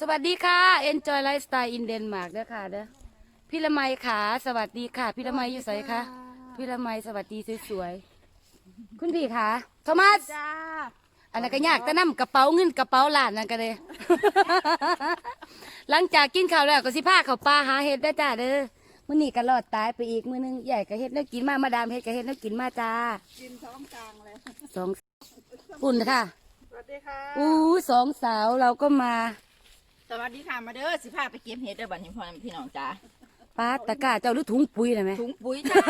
สวัสดีค่ะ Enjoy Lifestyle in Denmark เด้อค่ะเด้อพี่ละไมขาสวัสดีค่ะ พี่ละไมอยู่ไสคะพี่ละไมสวัสดีสวยๆ คุณพี่ขาโทมัส จ้าอันนั้นก็ยากแต่นํกระเป๋าเงินกระเป๋าหลานนั่นก็เลย หลังจากกินข้าวแล้วก็สิพาเข้าป่าหาเห็ดได้อจ้าเด้อมื้อนี้ก็รอดตายไปอีกมื้อนึงใหญ่ก็เฮ็ดแนวกินมามาดามเฮ็ดก็เฮ็ดแนวกินมาจ้ากินท้องกลางเลยสองปุ่นค่ะ สวัสดีค่ะอู้สองสาวเราก็มาส วัสดีค่ะมาเด้อสิพาไปเก็บเห็ดเด้อบัดนี้พ่อแม่พี่น้องจ้าป้าตะกร้าเจ้าหรือถุงปุ๋ยนะไหมถุงปุ๋ยจ้า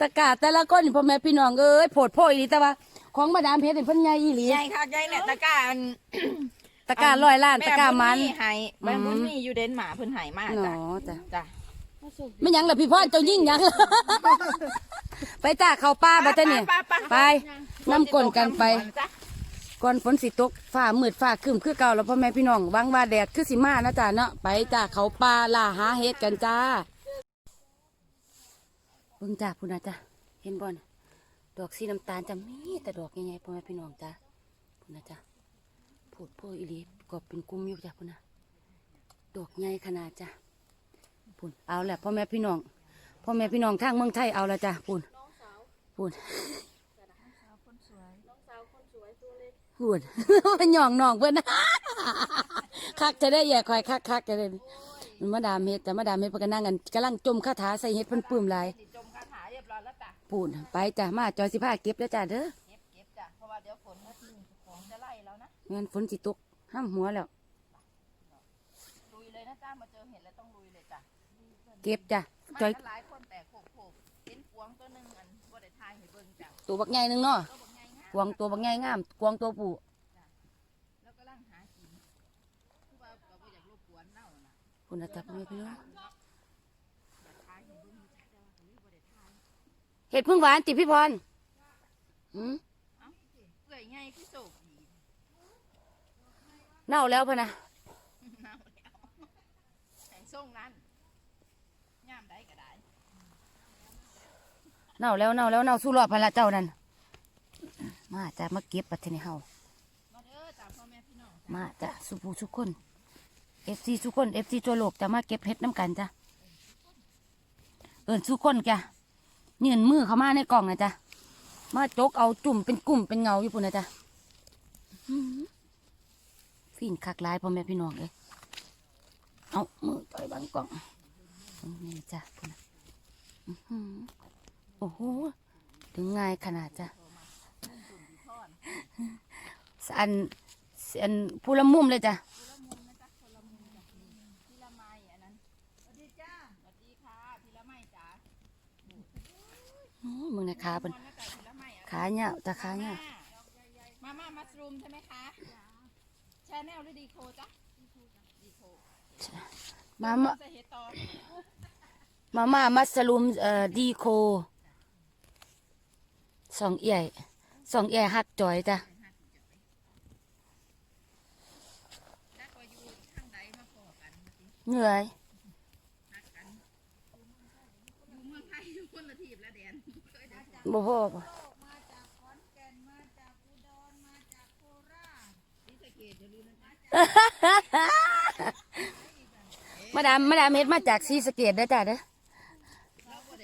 ตะกร้าแต่ละก้อนนี่พ่อแม่พี่น้องเอ้ยโผดโพอีหลีแต่ว่าของมาดามเพชรเป็นเพิ่นใหญ่อีหลีใหญ่ค่ะใหญ่เนี่ยตะกร้าอัน ตะกร้าร้อยล้านตะกร้ามันแบุญให้แม่บุญอืมมีอยู่เดนหมาร์กเพิ่นให้มาหนจ้ะอจ้ะจ้ะไม่หยังล่ะพี่พ่อเจ้ายิ่งหยัง ไปจ้าเข้าป้าบัดเจ้าเนี่ยไปน้ำกลนกันไป จ้ะ ก่อนฝนสิตกฟ้ามืดฟ้าครึ้มคือเก่าแล้วพ่อแม่พี่น้องวังว่าแดดคือสิมานะจ้าเนาะไปจ้าเขาป่าล่าหาเห็ดกันจ้าเบิ่งจ้าพูดนะจ้าเห็นบ่นดอกสีน้ำตาลจะมีแต่ดอกใหญ่ๆพ่อแม่พี่น้องจ้าพูดนะจ้าพูดโพอีลีก็เป็นกลุ่มอยู่จ้าพูดนะดอกใหญ่ขนาดจ้าพูดเอาแหละพ่อแม่พี่น้องพ่อแม่พี่น้องทางเมืองไทยเอาละจ้าพูดพู ดพูดหย่องน้องเพื่อนนะคักจะได้แย่คอยคักคักจะได้มันมาดามเฮ็ดแต่มาดามเฮ็ดเพนก็นั่งกันกำลังจมคาถาใส่เฮ็ดเพิ่นปลื้มหลายสิจมคาถาเรียบร้อยแล้วจ้ะพูดไปจ้ะมาจอยสิพาเก็บแล้วจ้ะเด้อเก็บเก็บจ้ะเพราะว่าเดี๋ยวฝนมาทิ้งของจะไล่แล้วนะงั้นฝนสิตกห้ามหัวแล้วลุยเลยนะจ้ามาเจอเห็ดแล้วต้องลุยเลยจ้ะเก็บจ้ะมาจอยกันหลายคนแต่โขกโขกเห็นกวางตัวหนึงอันบ่ได้ทายให้เบิ่งจ้ะตัวบักใหญ่หนึงเนาะตัวบั กวางตัวบักใหญ่งามกวางตัวผู้แล้วก็ลังหากินคือว่าก็บ่อยากรบกวนเน่าน่ะคุณนะจ๊ะพ่อแม่พี่น้องทายให้เบิ่งเลยบ่ได้ทายเห็ดพึ่งหวานติพี่พรหืมเอ้าเอื่อยไงคือโศกดีเน่าแล้วพะนะเน่าแล้วแห่งส่งนั้นย่ามใดก็ได้ เน่าแล้วเน่าแล้วเน่าสู้รอดพะละเจ้านั่น มาจ้ะมาเก็บปัดเทนี่เฮามาเด้อจ้าพ่อแม่พี่น้องมาจ้ะสุภูทุกคนเอฟซีทุกคนเอฟซีตัวโลกจะมาเก็บเห็ดน้ำกันจ้ะเอินทุกคนจ้ะเนียนมือเขามาในกล่องนะจ้ะมาจกเอาจุ่มเป็นกลุ่มเป็นเงาอยู่ปุ่นนะจ้ะอื้อหือฟินคักหลายพ่อแม่พี่น้องเลยเอามือต่อยบังกล่องนี่จ้ะพุ่นน่ะอื้อหือโอ้โหถึงง่ายขนาดจ้ะ อันอันผู้ละมุมเลยจ้ะพี่ละไม้อันนั้นสวัสดีจ้าสวัสดีค่ะพี่ละไม้จ้าอื้อมึงนะขาเป็นมอนนะจ้าพี่ละไม้อะขาเนี่ยตาขาเนี่ยมาม่ามัสรูมใช่ไหมคะชาแนลหรือดีโคจ้ะดีโคมามาจะเฮดต่อมาม่ามัสลูมเอ่อดีโคสองเอี่ย สองเอี่ยหักจอยจ้ะนักวาอยูข้างใดมาพอกันมาสิเหนื่อยฮักกันอยู่เมืองไทยอยู่คนละทีบละแดนเคยได้จ้ะบ่พอบ่มาจากขอนแก่นมาจากอุดรมาจากโคราชนี่สะเกดอย่าลืมนะจ๊ะมาดามมาดามเฮ็ดมาจากซีสะเกตเด้อจ้ะเด้อเราบ่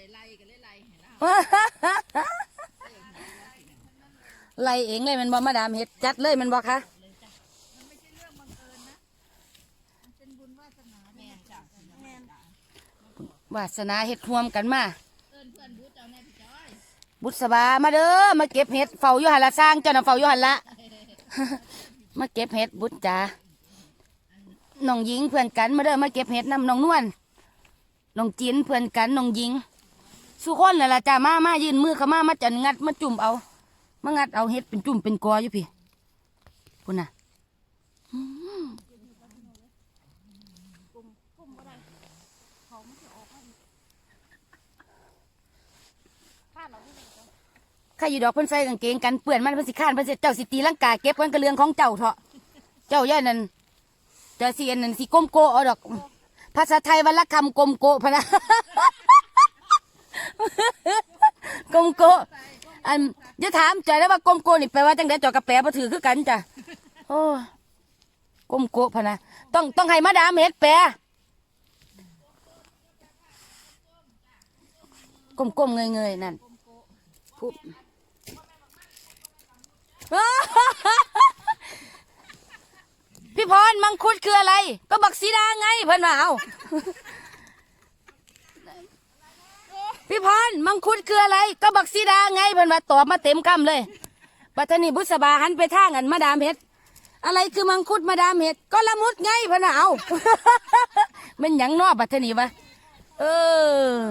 ได้ไล่เองเลยมันบ่มาดามเฮ็ดจัดเลยมันบ่คะแม่นจ้ะแม่นจ้ะวาสนาเฮ็ดรวมกันมาบุษบามาเด้อมาเก็บเห็ดเฝ้าอยู่หันละสร้างเจ้าน่ะเฝ้าอยู่หันละมาเก็บเห็ดบุษจ้าน้องหญิงเพื่อนกันมาเด้อมาเก็บเห็ดนำน้องนวลน้องจินเพื่อนกันน้องหญิงสุคนนั่นล่ะจ้ามามายืนมือเข้ามามาจันงัดมาจุ่มเอา มางัดเอาเห็ดเป็นจุ่มเป็นกออยู่พี่พุ่นน่ะอื้อหือข้าอยู่ดอกเพิ่นใส่กางเกงกันเปื่อนมันเพิ่นสิข้านเพิ่นสิเจ้าสิตีลังกาเก็บกันกระเรืองของเจ้าเถาะ เจ้าย่านั่นเจ้าสิอันนั้นสิก้มโกเอาดอก ภาษาไทยวันละคำกลมโกพะนะกลมโก อันจะถามใจแล้วว่ากลมโกนี่แปลว่าจังไดจอกกระแปลบ่ถือคือกันจ้ะโอ้ก้มโกะพะนะต้องต้องให้มาดามเฮ็ดแปรก้มๆเงยๆนั่นพุบพี่พรมังคุดคืออะไร ก็บักสีดาไงเพิ่นว่าเอา พี่พรมังคุดคืออะไร ก็บักสีดาไงเพิ่นว่าตอบมาเต็มคำเลยปัทนีบุษบาหันไปท่างันมาดามเฮ็ด อะไรคือมังคุดมาดามเฮ็ด ก็ละมุดไงเพิ่นาเอามันหยังนอปัทนีวะเออ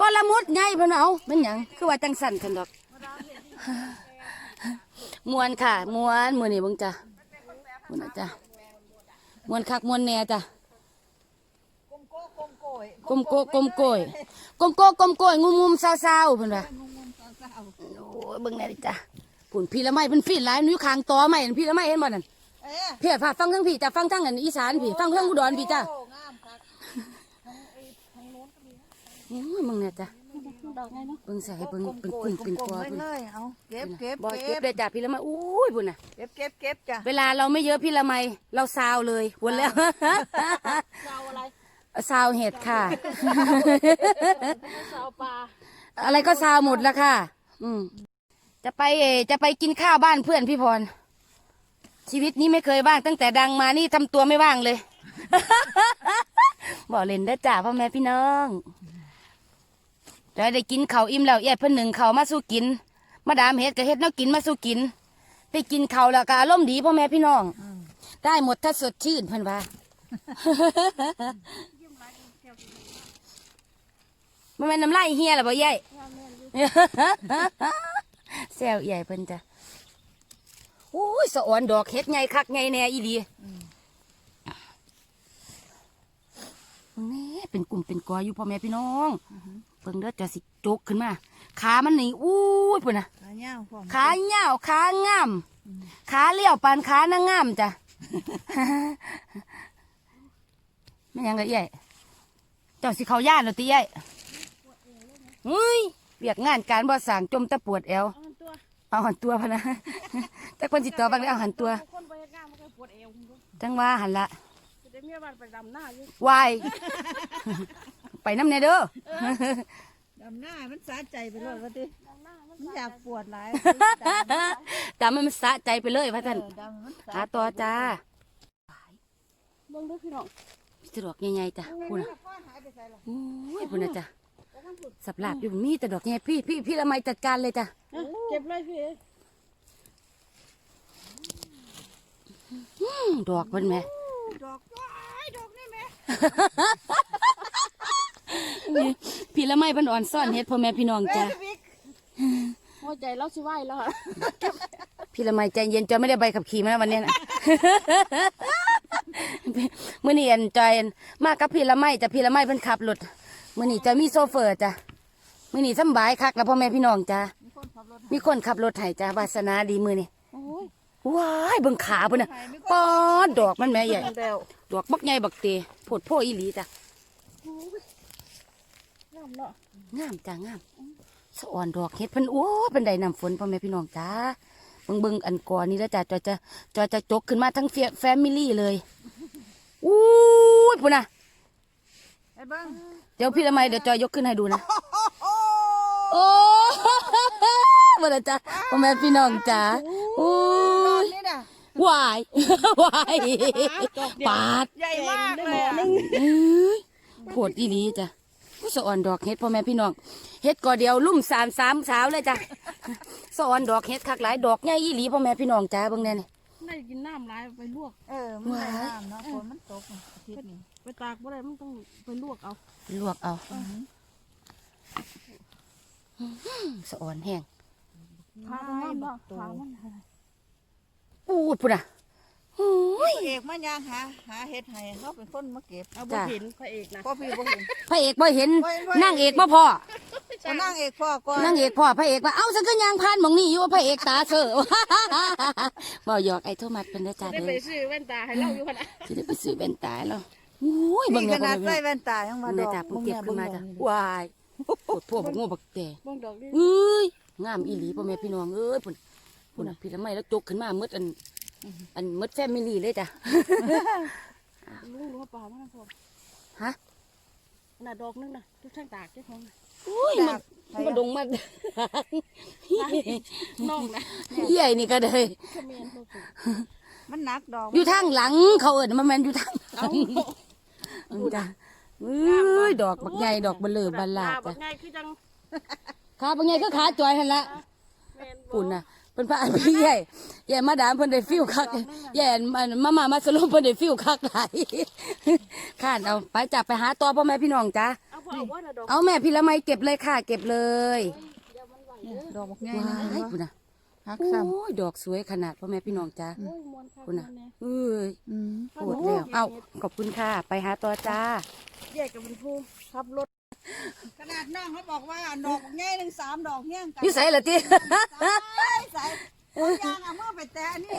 ก็ละมุดไงเพิ่นาเอามันหยังคือว่าจังสั่นกันดอกมวนค่ะมวนมือนี่บงจ้ะมวนจ้ะมวนคักมวนแหน่จ้ะ กลมโก้กลมโก ยกลมโกะกลมโกยกลมโกะกลมโกยงุมงุมๆเศร้าๆเพิ่นว่ามุมมุมสาวสาวโอ้ยเบิ่งแหน่ดิจ้ะผุนพี่ละไม้เพิ่นฟีดหลายมันอยู่ข้างตอไม้นั่นพี่ละไม้เห็นบ่นั่นเอ๊ะเพียฟังทั้งพี่จ้ะฟังทั้งอันอีสานพี่ฟังทั้งอุดรพี่จ้ะโอ้งามครับทั้งไอ้ทั้งโน้นก็มีนะโอ้ยมึงเนี่ยจ้ะดอกไงเนาะเบิ่งใส่ให้เบิ่งเป็นกลุ่มเป็นกอไว้เพิ่นเลยเอาเก็บเก็บบ่เก็เก็บบได้จ้ะพี่ละไม้อุ้ยพุ่นน่ะเก็บเก็บเก็บจ้ะเวลาเราไม่เยอะพี่ละไม้เราซาวเลยวนแล้วเจ้าอะไร ซาวเห็ดค่ะเจ้าปลาอะไรก็ซาวหมดแล้วค่ะ อืม จะไปเออจะไปกินข้าวบ้านเพื่อนพี่พร ชีวิตนี้ไม่เคยว่างตั้งแต่ดังมานี่ทำตัวไม่ว่างเลย บอกเล่นได้อจ้าพ่อแม่พี่น้องจะได้กินข้าวอิ่มแล้วเอียดเพิ่นหนึ่งข้าวมาสู้กิน มาดามเฮ็ดก็เฮ็ดแนวกินมาสู้กิน ไปกินข้าวแล้วก็อารมณ์ดีพ่อแม่พี่น้อง ได้หมดถ้าสดชื่นเพิ่นว่า มันเป็นน้ำลายเฮียหรอบ่ยายแซวใหญ่เพิ่นจ้ะโอ้ยสะอ่อนดอกเฮ็ดไงคักไงแน่อีดีแม่เป็นกลุ่มเป็นกออยู่พ่อแม่พี่น้องเพิ่งเด้อจะสิจกขึ้นมาขามันนี่อู้ยพุ่นน่ะขาเงาพร้อมขาเหี่ยวขางามขาเลี้ยวปานขานางงามจ้ะไม่ยังกะเอ้ยเจ้าสิเขาย่านเหรอติเอ้ย เฮ้ยเบียกงานการบ่สั่งจมแตะปวดแอว เอาตัวเอาหันตัวพะนะ แต่คนสิตัวบางได้เอาหันตัว คนไปงานมันก็ปวดเอวคุณดูจังว่าหันละจะได้เมียบ้านไปดำหน้าอยู่วาย ไปน้ำเนเด้อ ดำหน้ามันสะใจไปเลยว่าติมันอยากปวดหลายจำให้มันสะใจไปเลยพระท่านเออดำมันสะหาต่อจ้าเบิ่งเด้วยพี่น้องสะดวกใหญ่ๆจ้ะพูดนะก้อนหายไปใส่ละโอ้ยพูดนะจ้ะ สับหลาบอยู่มีแต่ดอกใหญ่พี่พี่พี่ละไมจัดการเลยจ้ะเก็บเลยพี่อืมดอกมันแหม่ดอกว้ายดอกนี่แม่พี่ละไมเพันอ่อนซ่อนเฮ็ดพ่อแม่พี่น้องจ้ะหัวใจเราสิไหวแล้วพี่ละไมใจเย็นจอยไม่ได้ใบขับขี่มาวันเนี้ยนะมื่อนี้อันจอยอันมากับพี่ละไมจ้ะพี่ละไมเพิ่นขับรถ มื่อนี้จะมีโซเฟอร์จ้ะมื่อนี้สำบายคักแล้วพ่อแม่พี่น้องจ้ะมีคนขับรถมีคนขับรถให้จ้ะวาสนาดีมือนี่โอ้ยว้ายเบิ่งขาเพิ่นน่ะปอดดอกมันแม่ใหญ่เร็วดอกบักใหญ่บักเตโพดโพอีหลีจ้ะน้ำเนาะงามจ้ะงามสะอ่อนดอกเฮ็ดเพิ่นโอ้เป็นไดน้ำฝนพ่อแม่พี่น้องจ้าเบิ่งเบิ่งอันก่อนนี่แล้วจ้ะจอยจะจอยจะจกขึ้นมาทั้งแฟมิลี่เลยอู้ยพุ่นน่ะไอ้เบิ้งเดี๋ยวพี่ละไมเดี๋ยวจอยยกขึ้นให้ดูนะ โอ้บ่ได้จ้ะพ่อแม่พี่น้องจ้าอู้ดอกยนี่น่ะวายวายปาดใหญ่มากเลยอะเอ้ยโผดอีหลีจ้ะผู้สะอ่อนดอกเฮ็ดพ่อแม่พี่น้องเฮ็ดก่อเดียวลุ่มสามสามสาวเลยจ้ะสะอ่อนดอกเฮ็ดคักหลายดอกใหญ่อีหลีพ่อแม่พี่น้องจ้าเบิ่งแน่นี่ได้กินน้ำหลายไปลวก เออมันได้น้ำเนาะฝนมันตกอาทิตย์นี้ ไปตากบ่ได้มันต้องไปลวกเอาลวกเอาสะอ่อนแห้งขาน้ำเนาะขามันปูดพุ่นน่ะโอ้ยเอกมันยังหาหาเห็ดให้เขาเป็นคนมาเก็บเอาบ่จ้ะเห็นพระเอกนะพ่อพี่บ่เห็นพระเอกบ่เห็นบ่เห็นบ่เห็นนางเอกบ่พอก็นั่งเอกพ่อก่อนนางเอกพ่อพระเอกว่าเอ้าฉันก็ยางพานหมองนี่อยู่ว่าพระเอกตาเสือบ่หยอกไอ้โทมัสเป็นได้จ้าได้เด้ไปอซื้อแว่นตาให้เราอยู่ขนาดสิได้ไปซื้อแว่นตาแล้ว โอ้ยเบิ่นี่งขเนี่ยนาดบ่ใส่แม่นแว่นตายังมาเบิ่งดได้อกจ้าผู้เก็บขึ้นมาจ้ะววายโคตรพวกบักโง่บักแต่เบิ่งดอกดิเอ้ยงามอีหลีพ่อแม่พี่น้องเอ้ยพุ่นพุ่นน่ะพี่ละไม้แล้วจกขึ้นมาหมืดอัน อันหมดแฟมิลี่เลยจ้ะลุงรู้ว่าป่ามันพอฮะน่ะดอกนึงน่ะทุกช่างตากเจ้าของน่ะอุ้ยมันมันดงมากน้องนะใหญ่นี่ก็เลยขมิ้นตัวสูงมันหนักดอกอยู่ทางหลังเขาเอิญมันแมนอยู่ทางหลัง อืมจ้ะเอ้ยดอกบักใหญ่ดอกเบลอบลาดบัจ้ะกไงคือจังขาบักใหญ่ก็ขาจอยหันละแม่นบ่ปุ่นน่ะเพิ่นพาอันพี่ใหญ่ใหญ่มาดามเพิ่นได้ฟิวคักใหญ่อันอันมามามาสรุปเพิ่นได้ฟิวคักหลายข้านเอาไปจับไปหาตัวพ่อแม่พี่น้องจ้ะเอาพอเอาว่าน่ะดอกเอาแม่พี่ละไมเก็บเลยค่ะ เก็บเลยเดี๋ยวมันไหวเนี่เด้ยอดอกบักใหญ่ว้านะเห็ยนบ่ปุ่นน่ะ ฮักโอ้ซ้ ยดอกสวยขนาดพ่อแม่พี่น้องจ้ะโอ้ยมวนคักปุ่นน่ะ มวนแน่เอ้ยำอืมปวดแล้วเอาขอบคุณค่ะ ไปหาตัวจ้า แยกกับเป็นผู้ขับรถ ขนาดน้องเขาบอกว่าดอกบักใหญ่หนึ่งสามดอกเฮี้ยงกันอยู่ไสล่ะติใส่ใส่เอายางเอามือไปแตะอันนี่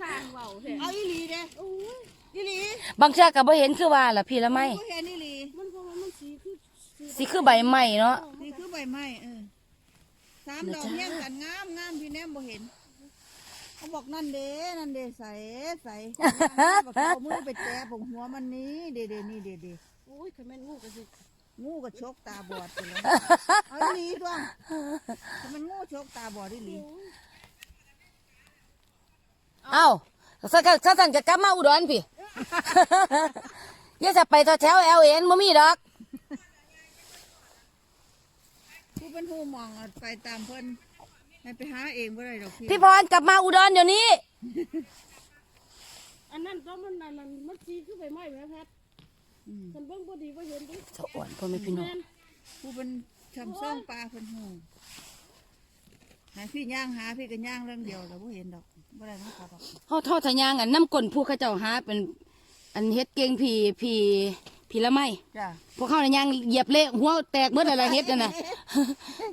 สร้างเว้าแท้เอาอีหลีเด้อีหลีบางเชือก็บ่เห็นคือว่าล่ะพี่ละไมบ่เห็นอีหลีมันเพราะว่ามันสีคือสีสิคือใบไม้เนาะนี่คือใบไม้เออ สามดอกเฮี้ยงกันงามงามพี่แนมบ่เห็น เขาบอกนั่นเด้นั่นเด้ใส่ใส่บอกเอามือไปแตะผงหัวมันนี้เด้เด้นี่เด้เด้โอ้ยขมิ้นงูก็สิงูก็ชกตาบอดไปเลยเอาอีหลีด้วยถ้ามันงูชกตาบอดอีหลีเอ้าสักสักสั่นจะกลับมาอุดรพี่ อย่าจะไปต่อแถว LN บ่มีดอกผู้ เป็นผู้มองอะไปตามเพิ่นให้ไปหาเองบ่ได้ดอกพี่พี่พรกลับมาอุดรเดี๋ยวนี้ อันนั้นก็มันอันนั้นมันสีคือใบไม้แม่แพทย์อืมฉันเบิ่งบ่ดีบ่เห็นดิสะอ่อนพ่อแม่พี่น้องแม่นผู้เป็นชำเสื่องปลาเพิ่นหูให้พี่ย่างหาพี่ก็ย่างเรื่องเดียวแต่บ่เห็นดอกบ่ได้มาขอดอกเฮาทอดทะยางอันน้ำก้นผู้เขาเจ้าหาเป็น อันเฮ็ดเก่งพี่พี่ พี่ละไมจ้ะพวกเขาน่ะยางเหยียบเละหัวแตกเบิดอะไรเฮ็ดนั่นน่ะ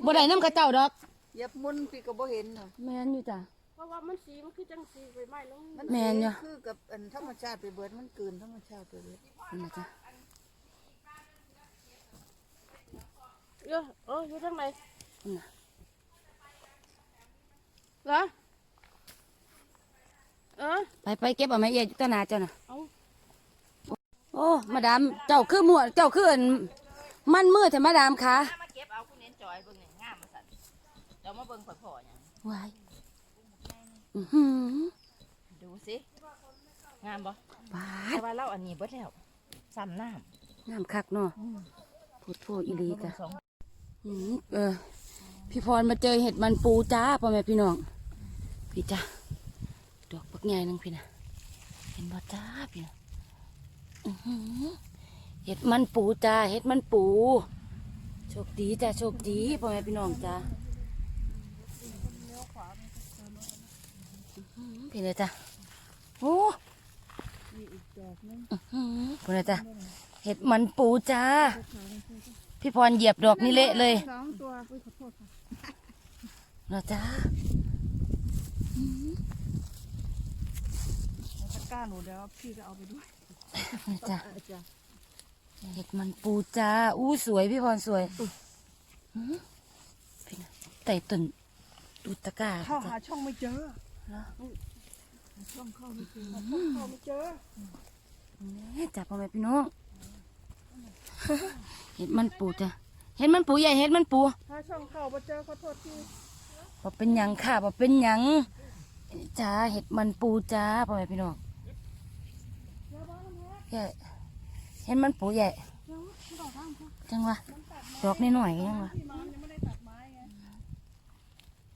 บ่ได้น้ำเขาเจ้าดอกเหย็บมุนพี่ก็บ่เห็นดอกแม่นอยู่จ้ะ เพราะว่ามันสีมันคือจังสีใบไม้แล้วมันมันแม่นอยู่ คือกับอันธรรมชาติไปเบิดมันกลืนธรรมชาติไปเบิดนี่นะจ้ะเออเอออยู่ทางไหนนี่นะเหรอเออไปไปเก็บเอาแม่เอียอยู่ต้นนาเจ้าน่ะเอา โอ้มาดามเจ้าคือมั่วเจ้าคืออันมันมืดแต่มาดามคะมาเก็บเอาคุณเน้นจอยเบิ่งนี่งามมาสั่นเดี๋ยวมาเบิ่งข่อยพ่อหยังวายอื้อหือดูสิงามบ่บาแต่ดว่าเราอันนี้เบิดแล้วซ้ำน้น้ำคักเนาะพูดโทษอีหลีำจ้ะสองอืมเออ พี่พรมาเจอเห็ดมันปูจ้าพ่อแม่พี่น้อง พี่จ้าดอกปักใหญ่นึงพี่นะเห็นบ่จ้าพี่นะอื้อหือ เห็ดมันปูจ้าเห็ดมันปูโชคดีจ้าโชคดีพ่อแม่พี่น้องจ้าพี่เลยจ้าโอ้นี่อีกดอกนึงพี่เลยจ้าเห็ดมันปูจ้าพี่พรเหยียบดอกนี่เละเลยสองตัวอุ้ยขอโทษค่ะเนะจ้าตะก้าหนูเดี๋ยวพี่ก็เอาไปด้วย นี่จ้าเออจ้ะเห็ดมันปูจ้า อู้สวยพี่พรสวยหือพี่นะไต่ต้นดูตะกร้าเข้าจ้ะหาช่องไม่เจอเหรอหาช่องเข้าไม่เจอเข้าไม่เจอนี่จ้าพ่อแม่พี่น้อง เห็ดมันปูจ้ะ เห็ดมันปูใหญ่เห็ดมันปูถ้าช่องเข้าบ่เจอขอโทษทีบ่เป็นหยังค่ะบ่เป็นหยังจ้าเห็ดมันปูจ้าพ่อแม่พี่น้อง ใหญ่เห็ดมันปูใหญ่จังวะดอกนิดหน่อยๆยังวะพี่มันยังไม่ได้ตัดไม้ไง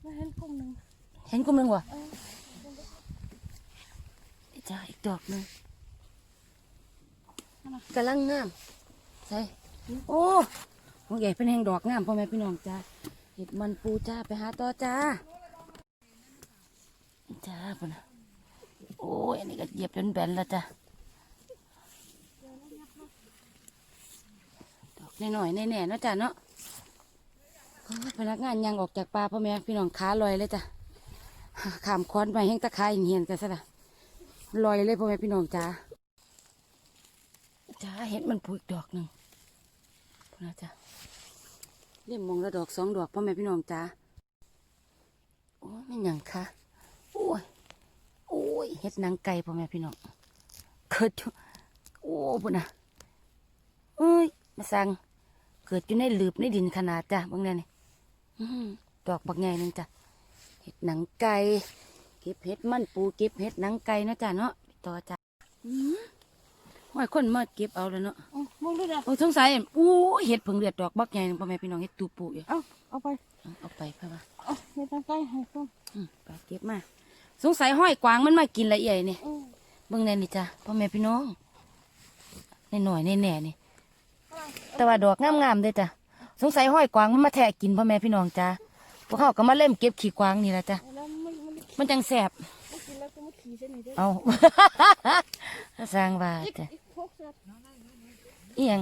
มาเห็นกลุ่มหนึ่งเห็นกลุ่มหนึ่งวะจ้าอีกดอกหนึ่งกำลังงามใส่โอ้ของใหญ่เป็นแหงดอกงามพ่อแม่พี่น้องจ้าเห็ดมันปูจ้าไปหาต่อจ้าจ้าพ่อนะโอ้ยอันนี้ก็เหยียบจนแบนแล้วจ้าดอก หน่อยๆแน่ๆเนาะจ้าเนาะพนักงานยังออกจากป่าพ่อแม่พี่น้องขาลอยเลยจ้ะขามค้อนไปแห้งตะไคร้เหียนกันซะละลอยเลยพ่อแม่พี่น้องจ้าจ้าเห็ดมันผูอีกดอกหนึ่งพ่อนะจ้าเรียมมองละดอกสองดอกพ่อแม่พี่น้องจ้าโอ้ไม่หยังหยังคะโอ้ยโอ้ยเฮ็ดนังไก่พ่อแม่พี่น้องเกิดโอ้พุ่นน่ะเอ้ยมาสั่ง เกิดอยู่ในหลืบในดินขนาดจ้ะเบางแน่นี่อื้อหือดอกบักใหญ่นึงจ้ะเฮ็ดหนังไก่เก็บเฮ็ดมันปูเก็บเฮ็ดหนังไก่เนาะจ้ะเนาะต่อจ้ะอื้อห้อยคนมาเก็บเอาแล้วเนาะเอามึงดูนะโอ้สงสัยอู้เห็ดผึ่งเลือดดอกบักใหญ่นึงพ่อแม่พี่น้องเห็ดตูปูอยู่เอาเอาไปเอาเอาไปเพื่อว่าเอาเฮ็ดทางใกล้ให้ต้นอืมไปเก็บมาสงสัยห้อยกวางมันมากินละเอียดนี่เออเบิ่งแน่นี่จ้ะพ่อแม่พี่น้องในหน่อยในแน่ๆนี่ แต่ว่าดอกงามๆเด้อจ้ะสงสัยห้อยกวางมันมาแทะกินพ่อแม่พี่น้องจ้ะพวกเขาก็มาเล่มเก็บขี้กวางนี่ละจ้ะแล้วมันมันมันจังแสบมันกินแล้วก็มาขี่เส้นไหนด้วยเอา สร้างว่าอีกจ้ะอีกพวกสัตว์อีหยัง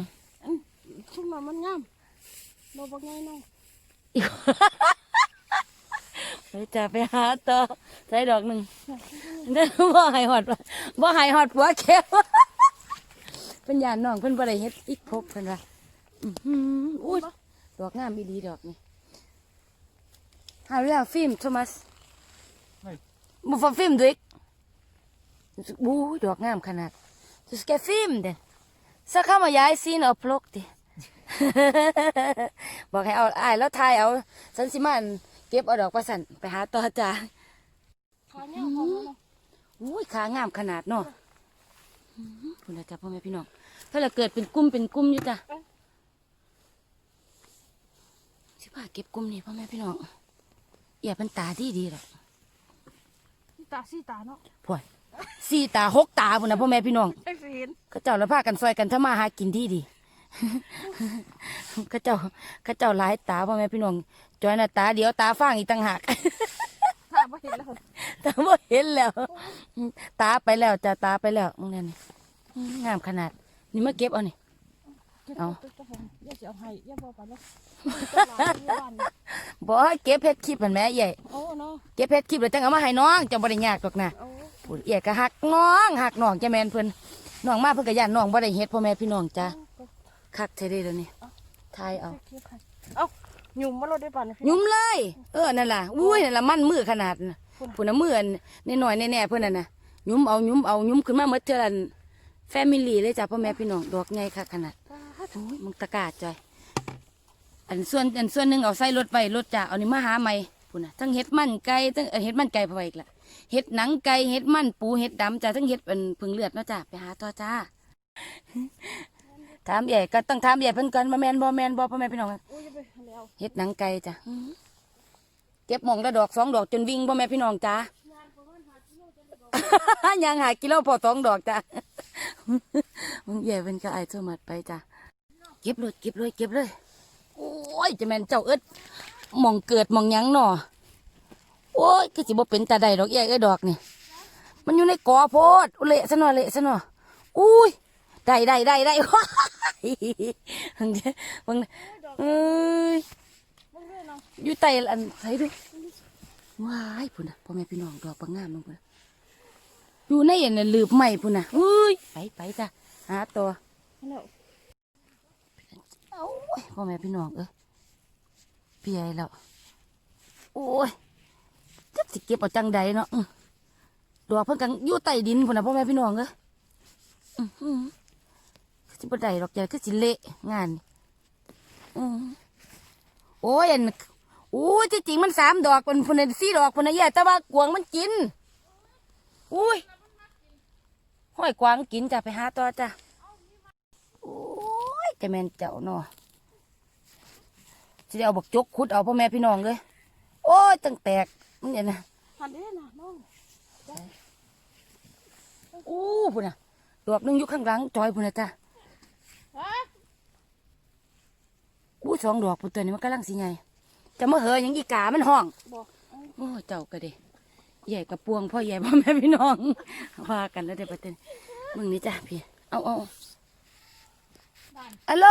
ชุดมามันงามบ่บอกไงน้องไปจ้ะไปหาต่อใส่ดอกหนึ่งเด้อบ่ให้หอดบ่ให้หอดผัวแก้วเพิ่นยานน้องเพิ่นบ่ได้เฮ็ดอีกพบเพิ่นว่า อื้อหืออุ้ยดอกงามอีหลีดอกนี่หาเรื่องฟิล์มโทมัสบ่ฟังฟิล์มด้วยบู้ดอกงามขนาด Du ska filma den. Så kan man jag sin och plocka det. บอกให้เอาอ้ายแล้วทายเอาสันสิมันเก็บเอาดอกประสันไปหาต่อจ้าขาเนี่ยพอแล้วเนาะอุ้ยขางามขนาดเนาะอื้อหือพุ่นนะจ้ะพ่อแม่พี่น้องถ้าเราเกิดเป็นกลุ่มเป็นกลุ่มอยู่จ้ะ สิพาเก็บกลุ่มนี่พ่อแม่พี่น้องเอียเป็นตาดีดีหรอกสีตาสีตาเนาะพ่อยสี่ตาหกตาพุ่นนะพ่อแม่พี่น้องไอ้สิเห็นเขาเจ้าแล้วพากันซอยกันถ้ามาหากินดีดี เขาเจ้าเขาเจ้าหลายตาพ่อแม่พี่น้องจอยหน้าตาเดียวตาฟางอีกต่างหากถ้าบ่เห็นแล้วตาบ่เห็นแล้ว ตาไปแล้วจ้ะตาไปแล้วมึงนั่นนี่อื้องามขนาด นี่มาเก็บเอานี่ เอา เจ้าของอย่าสิเอาให้อย่าบ่ไปแล้วตลาดอยู่ บ้านบ่ให้เก็บเพชรคลิปมันแม่ใหญ่โอ้เนาะเก็บเพชรคลิปแล้วจังเอามาให้น้องจะบ่ได้ยากดอกนะโอ้พูดเอียก็หักน้องหักน้องจะแม่นเพิ่นน้องมาเพิ่นก็ย่านน้องบ่ได้เฮ็ดพ่อแม่พี่น้องจ้ะคักแท้เด้แล้วนี่ทายเอาเก็บให้เอาหยุ่มมาโลดได้ป่ะเนี่ยยุ่มเลย เออนั่นล่ะอุ้ยนั่นล่ะมันมือขนาดน่ะพุ่นน่ะมืออันน้อยๆแน่ๆเพิ่นน่ะนะยุ่มเอายุ่มเอายุ่มขึ้นมาหมดเทื่อละแฟมิลี่เลยจ้ะพ่อแม่พี่น้องดอกใหญ่คักขนาดโอ้ยมึงตะกาดจอย อันส่วนอันส่วนหนึ่งเอาใส่รถไปรถจ่าเอานี่มาหาใหม่พุ่นน่ะทั้งเห็ดมันไก่ทั้งเอ่อเห็ดมันไก่พออีกละเห็ดหนังไก่เห็ดมันปูเห็ดดำจ้าทั้งเห็ดเป็นผึ่งเลือดเนาะจ้าไปหาต่อจ้า ถามใหญ่ก็ต้องถามใหญ่เพิ่นก่อนบ่แมนบ่แมนบ่พ่อแม่พี่น้องโอ้ยอย่าไปแล้วเห็ดหนังไก่จ้ะอื้อเก็บหมองละดอกสองดอกจนวิ่งพ่อแม่พี่น้องจ้า ยังหากิโลพอสองดอกจ้ะมึงใหญ่เป็นก็ไอ้เท่ามัดไปจ้ะเก็บเลยเก็บเลยเก็บเลย โอ้ยจะแม่นเจ้าเอิดมองเกิดมองยังหนอโอ้ยคือสิบ่เป็นตาใดดอกใหญ่เอ้ยดอกนี่มันอยู่ในกอโพดอุเละซะหน่อยเละซะหน่อยอุ้ยได้ได้ได้ได้ว้ายมึงเอมึงเอ้ยมึงยเนาะอยู่ใต้อันใส่ดูว้ายพุ่นนะพ่อแม่พี่น้องดอกบางงามลงพุ่นอยู่ในอันนั้นลืบใหม่พุ่นนะอุ้ยไปไปจ้ะหาตัวแล้ว โอ้ยพ่อแม่พี่น้องเอ้ยเปียแล้วโอ้ยจะสิเก็บเอาจังใดเนาะดอกเพิ่นกังอยู่ใต้ดินพุ่นนะพ่อแม่พี่น้องเออื้อหือสิบ่ได้ดอกใหญ่คือสิเละงานนี่อื้อโอ้ยอันโอ้ยที่จริงมันสามดอกเป็นพุ่นสี่ดอกพุ่นนะแย่แต่ว่ากวางมันกินอุ้ยห้อยกวางกินจ้ะไปหาต่อจ้ะ จะแม่นเจ้าเนาะสิได้เอาบักจกขุดเอาพ่อแม่พี่น้องเลยโอ้ยตั้งแตกมึงเนี่ยนะหันเด้น่ะน้องอู้พุ่นน่ะดอกหนึงอยู่ข้างหลังจอยพุ่นน่ะจ้ะฮะอู้สองดอกพุ่นตัวนี้มันกำลังสิไงจะมาเหยหยังอีกามันห้องบอกโอ้ยเจ้าก็เด้ใหญ่กับปวงพ่อใหญ่พ่อแม่พี่น้องว่ากันแล้วเดี๋ยวประเด็นมึงนี่จ้ะพี่เอาเอา อัลโหล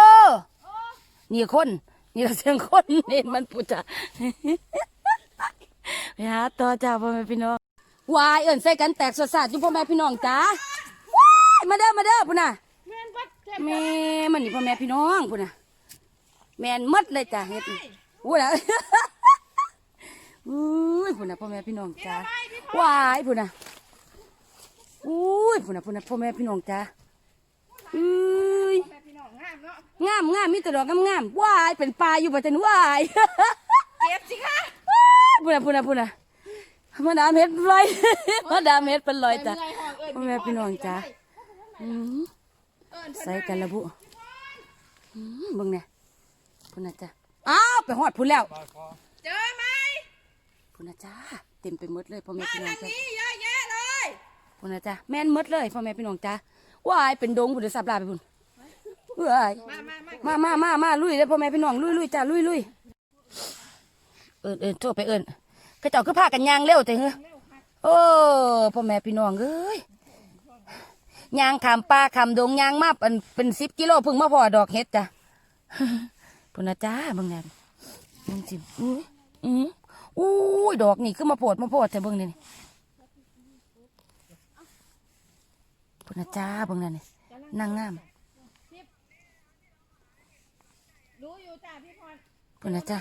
นี่คนนี่เสียงคนเห็นมันปุจ้ะไปหาต่อจ้าพ่อแม่พี่น้องวายเอิ่นใส่กันแตกสดสาดอยู่พ่อแม่พี่น้องจ้าว้ายมาเด้อมาเด้อพุ่นน่ะแม่มันนี่พ่อแม่พี่น้องพุ่นน่ะแม่นหมดเลยจ้ะเฮ็ดอู้น่ะอุ้ยพุ่นน่ะพ่อแม่พี่น้องจ้าวายพุ่นน่ะอุ้ยพุ่นน่ะพุ่นน่ะพ่อแม่พี่น้องจ้าอุ้ย งงามเนาะงามงามมีแต่ดอกงามงามว้ายเป็นปลาอยู่บ่จันว้ายเก็บสิคะพุ่นน่ะพุ่นน่ะพุ่นน่ะมาดามเฮ็ดลอยมาดามเฮ็ดเป็นลอยจ้ะเมื่อยห้องเอิ้นพ่อแม่พี่น้องจ้าอืมเอิ้นเพิ่นใส่กันละบุอืมเบิ่งเนี่ยพุ่นน่ะจ้ะอ้าวไปฮอดพุ่นแล้วเจอไหมพุ่นน่ะจ้าเต็มไปหมดเลยพ่อแม่มาพี่น้อทางงจ้านี้เยอะแยะเลยพุ่นน่ะจ้าแม่นหมดเลยพ่อแม่พี่น้องจ้าว้ายเป็นดงพุ่นเดี๋ยวสับลาไปพุ่น เอ้ยมามามามาลุยเลยพ่อแม่พี่น้องลุยลุยจ้าลุยลุยเอินเอินโทษไปเอินเขาเจ้าคือพากันยางเร็วแต่เหรอโอ้พ่อแม่พี่น้องเอ้ยยางขามป่าขามดงยางมาเป็นเป็นสิบกิโลเพึ่งมาพอดอกเห็ดจ้ะพุ่นจ้าเบิ่งแน่เบิ่งสิอุ้ยอืออุ้ยดอกนี่คือมาโพดมาโพดแต่เบิ่งนี่พุ่นจ้าเบิ่งนั่นนี่นางงาม รู้อยู่จ้าพี่พรพุ่นนะจ้า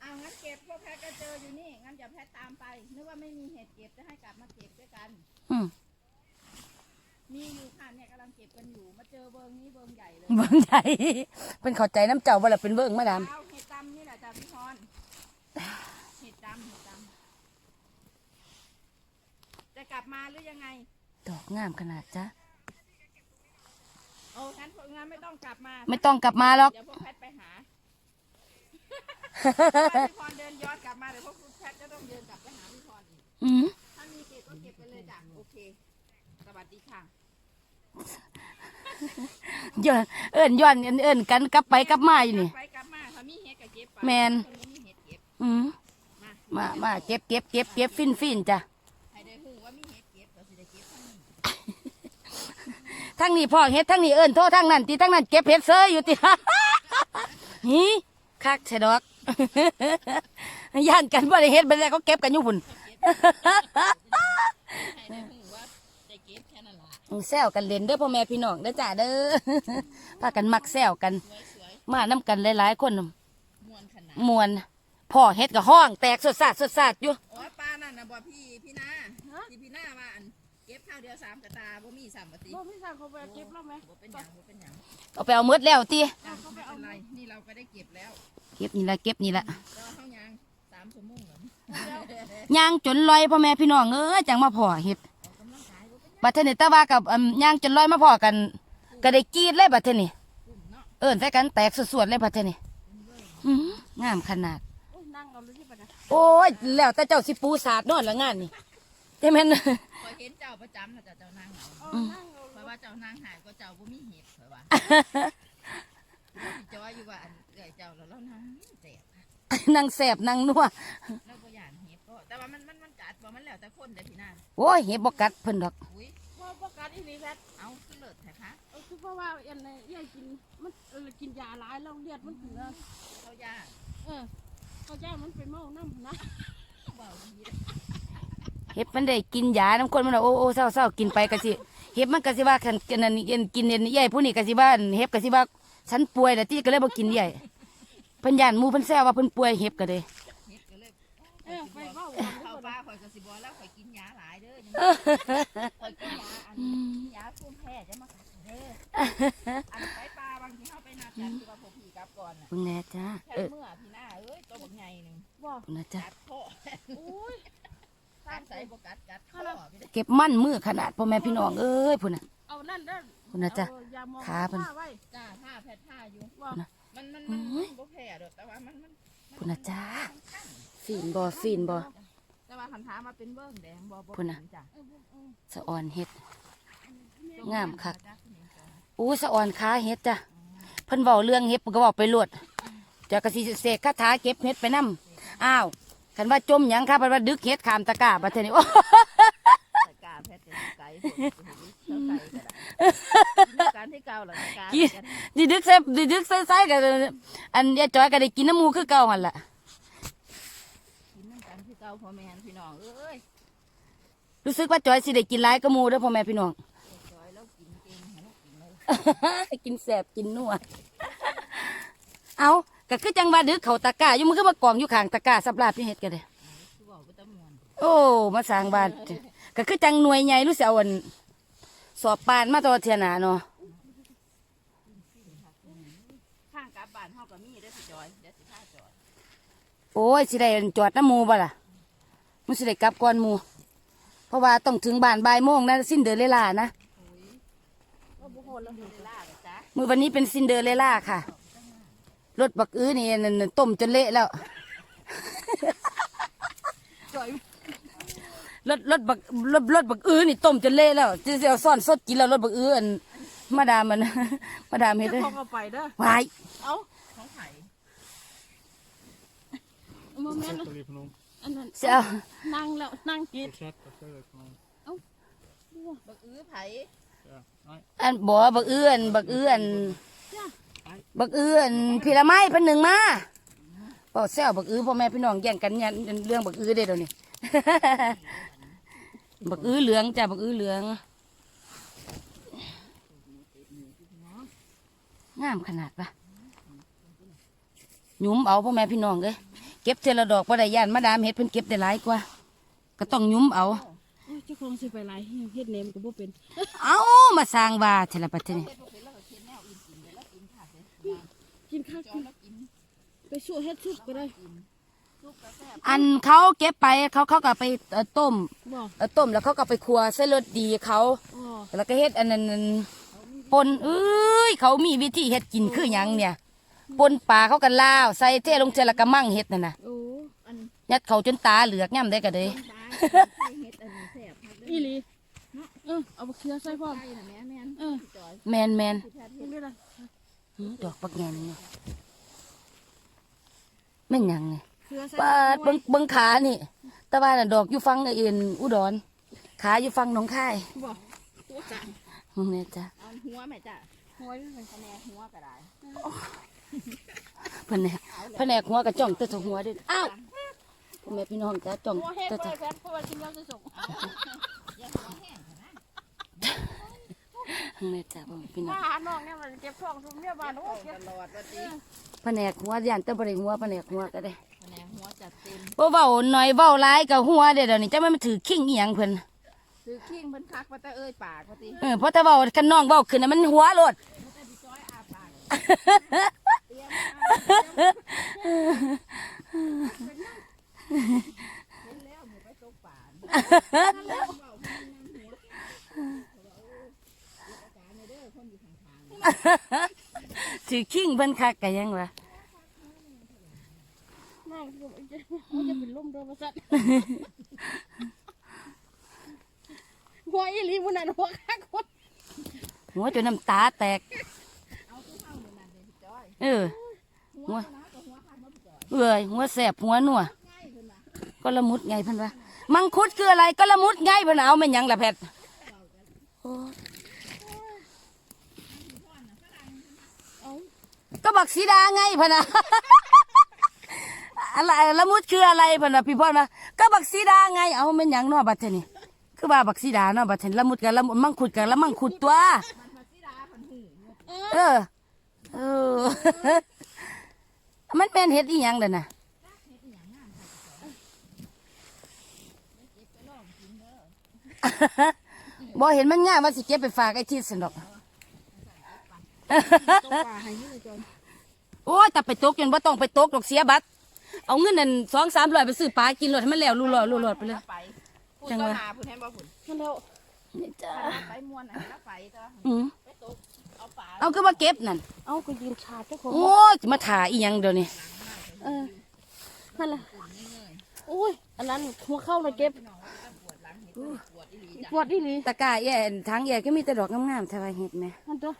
เอางั้นเก็บพวกแพทก็เจออยู่นี่ งั้นเดี๋ยวแพทตามไป นึกว่าไม่มีเห็ดเก็บจะให้กลับมาเก็บด้วยกัน อืมมีอยู่ค่ะเนี่ยกำลังเก็บกันอยู่ มาเจอเบิงนี้เบิงใหญ่เลยเบิ่งใหญ่เป็นเข้าใจน้ำเจ้าบ่ล่ะเป็นเบิ่งมาดามเอาเห็ดดำนี่แหละจ้าพี่พรเห็ดดำเห็ดดำจะกลับมาหรือยังไง ดอกงามขนาดจ้า โอ้งั้นพวกงั้นไม่ต้องกลับมาไม่ต้องกลับมาหรอก เดี๋ยวพวกแพทไปหาพี่พรเดินย้อนกลับมาเดี๋ยวพวกแพทจะต้องเดินกลับไปหาพี่พรอีกอืมถ้ามีเก็บก็เก็บไปเลยจ้ะโอเคสวัสดีค่ะย้อนเอิ้นย้อนเอิ้นเอิ้นกันกลับไปกลับมาอยู่นี่ไปกลับมาถ้ามีเห็ดก็เก็บไปแม่นถ้ามีเห็ดเก็บอืมมามามาเก็บเก็บเก็บเก็บฟินฟินจ้ะ ให้ได้หูว่ามีเห็ดเก็บเราสิได้เก็บ ทั้งนี้ทั้งนี้พ่อเฮ็ดทั้งนี้เอิ้นโทษทั้งนั้นที่ทั้งนั้นเก็บเฮ็ดเซยอยู่ติหีคักใช่ดอกย่านกันบ่ได้เฮ็ดบ่ได้เขาเก็บกันอยู่พุ่นให้ได้หูว่าได้เก็บแค่นั้นล่ะแซวกันเล่นเด้อพ่อแม่พี่น้องเด้อจ้าเด้อพากันมักแซวกันสวยสวยมานํกันหลายๆคนน่ะมวนขนาดมวนพ่อเฮ็ดก็ห้อง แตกสดสาดสดสาดอยู่โอ้ยปลานั่นนะบ่พี่พี่นาพี่พี่นาว่าอันเก็บข้าวเดียวสามกระตาบ่มีสามปฏิบ่พี่สาวเขาไปเก็บแล้วไหมบ่เป็นหยังบ่เป็นหยังเอาไปเอาหมดแล้วติจ้ะไม่เป็นไรนี่เราก็ได้เก็บแล้วเก็บนี่ละเก็บนี่ละเราเข้ายางสามชั่วโมงแล้วย่างจนลอยพ่อแม่พี่น้องเอ้ยจังมาพ่อเฮ็ดออกกำลังกายบ่เป็นหยังบัดเทอนี่ตะว่ากับอืมย่างจนลอยมาพ่อกัน ก็ได้กรีดเลยบัดเทอนี่กลุ่มเนาะเอิ้นใส่กันแตกสวดๆเลยบัดเทอนี่อื้อหืองามขนาด โอ้ยนั่งเอาเลยที่ปะนะโอ้ยแล้วแต่เจ้าสิปูสาดนอนละงานนี่ ใช่แม่นคอยเห็นเจ้าประจำนะจ้ะเจ้านางเหงาเออนั่งเอาเพราะว่าเจ้านางหายก็เจ้าบ่มีเห็ดเผยว่าพี่จอยอยู่ว่าอันเอื้อยเจ้าแล้วเรานางเจ็บนางแสบนางนัวแล้วบ่ย่านเห็ดก็แต่ว่ามันมันมันกัดบ่มันแล้วแต่คนเด้อพี่นาโอ้ยเฮ็ดบ่กัดเพิ่นดอกอุ้ยพ่อประกาศอีนีแพทเอาขึ้นเลิศแท้คะเออคือเพราะว่าเอ็นในเอ็นกินมันเออกินยาหลายแล้วเลือดมันถึงแล้วเขาย่านเออเขาจ้ามันไปเมาน้ำนะเบาดี เด้อเฮ็ดมันได้กินยาน้ำคนมันว่าโอ้โอ้เศร้ากินไปก็สิเฮ็ดมันก็สิว่าคันกันนั่นเอ็นกินเอ็นใหญ่ผู้นี้ก็สิว่าเฮ็ดก็สิว่าฉันป่วยแล้วที่ก็เลยบ่กินใหญ่เพิ่นย่านมูเพิ่นแซวว่าเพิ่นป่วยเฮ็ดก็เลยเห็ดก็เลยเออไปเว้าเข้าบ้าข่อยกะสิบอกแล้วข่อยกินยาหลายเด้อข่อยกินยาอันยาภูมิแพ้จะมาขัดเด้ออันไปปลาบางทีเขาไปนาจันคือว่าพวกพี่กลับก่อนน่ะคุณแน่จ้าเออเมื่อพี่หน้าเอ้ยตัวบักใหญ่หนึงบอกเพิ่นะจ้ากัดคอ อุ้ย กัดใส่บ่กัดกัดคอพี่ได้ เก็บมันมือขนาดพ่อแม่พี่น้องเอ้ยพุ่นน่ะ เอานั่นเด้อคุณนะจ๊ะเอายามองขาเพิ่นไว้จ้าผ้าแพทผ้าอยู่บอกมันมันมันมันบ่แพ้ดอกแต่ว่ามันมันพุ่นนะจ้าฟีนบ่ฟีนบ่ แต่ว่าคันถามมาเป็นเบิ่งแดงบ่บ่พุ่นน่ะจ้ะเออเออสะออนเฮ็ด งามคัก อู้สะออนขาเฮ็ดจ้ะเพิ่นเว้าเรื่องเฮ็ดเพิ่นก็เว้าไปโลดจะกะสิเสกคาถาเก็บเฮ็ดไปนํอ้าวคันว่าจมหยังค่ะเพิ่นว่าดึกเฮ็ดข้ามตะกร้าบัดเทอนี้โอ้ ใส่กาแพทย์จะไกลผมจะเห็นเจ้าไก่ก็ได้การที่เก่าหรอการกินดิดึกใส่ดิดึกใส่ใส่ก็อันยายจอยก็ได้กินน้ำหมูคือเก่าหั่นล่ะกินน้ำกันที่เก่าพ่อแม่พี่น้องเอ้ยรู้สึกว่าจอยสิได้กินหลายก็หมูเด้อพ่อแม่พี่น้องจอยแล้วกินเก่งให้ลูกกินเลยกินแสบกินนัวเอากก็คือจังว่าดึกเขาตะกร้าอยู่มันก็มากองอยู่ข้างตะกร้าสับลาบที่เฮ็ดกันเด้คือบอกว่าตะมวนโอ้มาสร้างบ้าน ก็คือจังหน่วยใหญ่รู้สึกเอาอันสอบปานมาตัวเทียหนาเนาะข้างกลับบ้านเฮาก็มีเด้อพี่จอยเดี๋ยวสิพาจอยโอ้ยสิได้จอดน้ำหมูบ่ล่ะมันสิได้กลับก่อนหมูเพราะว่าต้องถึงบ้านบ่ายโมงนะสิ้นเดือนเลล่านะเอาบุคคลแล้วเวลาเลยจ้ะมือวันนี้เป็นสิ้นเดือนเลล่าค่ะรถบักอื้อนี่นั่นน่ะต้มจนเละแล้วจ่อย รถรถบักรถรถบักอื้อนี่ต้มจนเละแล้วจะเอาซ่อนสดกินแล้วรถบักอื้ออันมาดามมัน มาดามเฮ็ดเจ้าเลยของเอาไปเด้อวายเอาของไผ่โมเมนต์ Sorry för någon. อันนั้นเสียนั่งแล้วนั่งกิน Fortsätt, jag ska ut någon. บักอื้อไผ่ Ja. Nej. อันบอกว่าบักอื้ออันบักอื้ออันบักอื้ออันพีละไม้เพันหนึ่งมาบอกแซวบักอื้อพ่อแม่พี่น้องแย่งกันเนี่ยเรื่องบักอื้อเด้อเดี๋ยวนี้ บักอื้อเหลืองจ้ะบักอื้อเหลือง งามขนาดปะหยุ้มเอาพ่อแม่พี่น้องเลยเก็บเทละดอกพอได้ย่านมาดามเฮ็ดเพิ่นเก็บได้หลายกว่า ก็ต้องหยุ้มเอาโอ้ยเจ้าของสิไปหลายเฮ็ดเนมก็บ่เป็น เอามาสร้างว่าเทละปัทนี่กินข้าวกินไปสู้เฮ็ดซุปก็ได้ อันเขาเก็บไปเขาเขาก็ไปเอ่อต้มบ่เอ่อต้มแล้วเขาก็ไปครัวใส่รสดีเขา อ๋อแล้วก็เฮ็ดอันนั้นอันปนเอ้ยเขามีวิธีเฮ็ดกินคือหยังเนี่ยปนปลาเขากันลาวใส่เทลงเจละกะมั่งเฮ็ดนั่นน่ะโอ้ยัดเขาจนตาเหลือกย่ำได้ก็เลยอีหลีเออเอาบักเขือใส่พร้อมไผ่น่ะแม่แม่นเออ จอยแมนแมนนี่ได้ละหือดอกบักแงนนี่แม่นหยังนี่เขือใส่ ปาดเบิ่งเบิ่งขานี่ แตะวันน่ะดอกอยู่ฟังอื่นอุดร ขาอยู่ฟังหนองคายบ่ตัวจังเนี่ยจ้ะเอาหัวแม่จ้ะหอยเลยคะแนนหัวก็ได้เพิ่นแหนกเพิ่นแหนกหัวกับจ้องแตะหัวเด้ออ้าวพ่อแม่พี่น้องจ้ะจ้องหัวเฮ็ดแตะไว้แฟนเพราะว่ากินแล้วจะส่งเนี่ยจ้ะพ่อแม่พี่น้อมางหาน้องเนี่ยมันเก็บท้องทุกเนี่ยบ้านโอ้ตลอดว่าติ แผนกหัวย่านแต่บ่ได้หัวแผนกหัวก็ได้คะแนนหัวจัดเต็มบ่เว้าหน่อยเว้าหลายก็หัวเด้อเดี๋ยวนี้จังมันถือขิงอีหยังเพิ่นคือคิงเพิ่นคักว่าแต่เอ้ยปากว่าติเออเพราะถ้าเว้าคันน้องเว้าขึ้นน่ะมันหัวโลดจอยอาปากเตรียมแล้วหนูไปตกป่าถือขิงเพิ่นคักก็ยังวะน้องก็จะมันจะเป็นลมโดนประสาทหัวอีหลีมันนั่นหัวคักคนหัวจนน้ำตาแตก เออ หัวเอ้ยหัวแสบหัวหนัวก็ละมุดไงเพิ่นว่ามังคุดคืออะไรก็ละมุดไงเพิ่นเอาแม่นหยังล่ะแพทโอ้ ก็บักสีดาไงเพิ่นน่ะอะไรละมุดคืออะไรเพิ่นน่ะพี่พ่อมาก็บักสีดาไงเอาแม่นหยังเนาะบัดเทอนี่คือว่าบักสีดาเนาะบัดเทอนี่ละมุดกับละมุดมังคุดกับละมังคุดตัว เออเออ มันเป็นเห็ดอีหยังเด้อน่ะบ่เห็นมันง่ายว่าสิเก็บไปฝากไอ้ที่สนดอกตกปลาให้นี่เลยจอน โอ้ยแต่ไปตกจนบ่ต้องไปตกดอกเสียบัตรเอาเงินนั่นสองสามร้อยไปซื้อปลากินรถให้มันแล้วรู้รอดรู้รอดไปเลย ไปพูดจังต่อวะหน้าพูดให้บ่พูดมันแล้วนี่จ้าไปม่วนน่ะแล้วไปต่ออืมไปตกเอาป่าเอาก็มาเก็บนั่นเอาก็ยืนขาดเจ้าของโอ้ยจะมาถ่าอีหยังเดี๋ยวนี้เออนั่นแหละโอ้ยอันนั้นหัวเข้าเลยเก็บปวดอีหลีตะกร้าแย่ทั้งแย่ก็มีแต่ดอกงามๆทำไมเห็ดไหมมันตัว